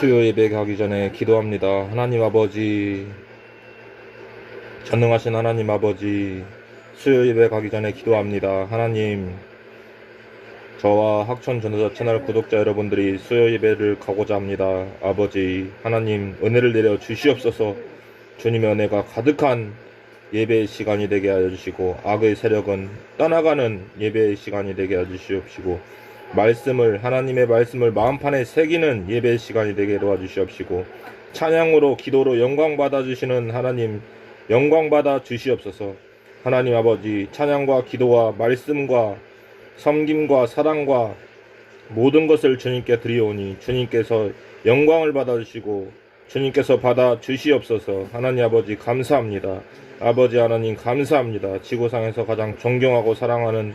수요 예배 가기 전에 기도합니다. 하나님 아버지, 전능하신 하나님 아버지, 수요 예배 가기 전에 기도합니다. 하나님, 저와 학천 전도자 채널 구독자 여러분들이 수요 예배를 가고자 합니다. 아버지, 하나님, 은혜를 내려 주시옵소서 주님의 은혜가 가득한 예배의 시간이 되게 하여 주시고, 악의 세력은 떠나가는 예배의 시간이 되게 하여 주시옵시고, 말씀을 하나님의 말씀을 마음판에 새기는 예배 시간이 되게 도와주시옵시고 찬양으로 기도로 영광 받아 주시는 하나님 영광 받아 주시옵소서. 하나님 아버지 찬양과 기도와 말씀과 섬김과 사랑과 모든 것을 주님께 드리오니 주님께서 영광을 받아 주시고 주님께서 받아 주시옵소서. 하나님 아버지 감사합니다. 아버지 하나님 감사합니다. 지구상에서 가장 존경하고 사랑하는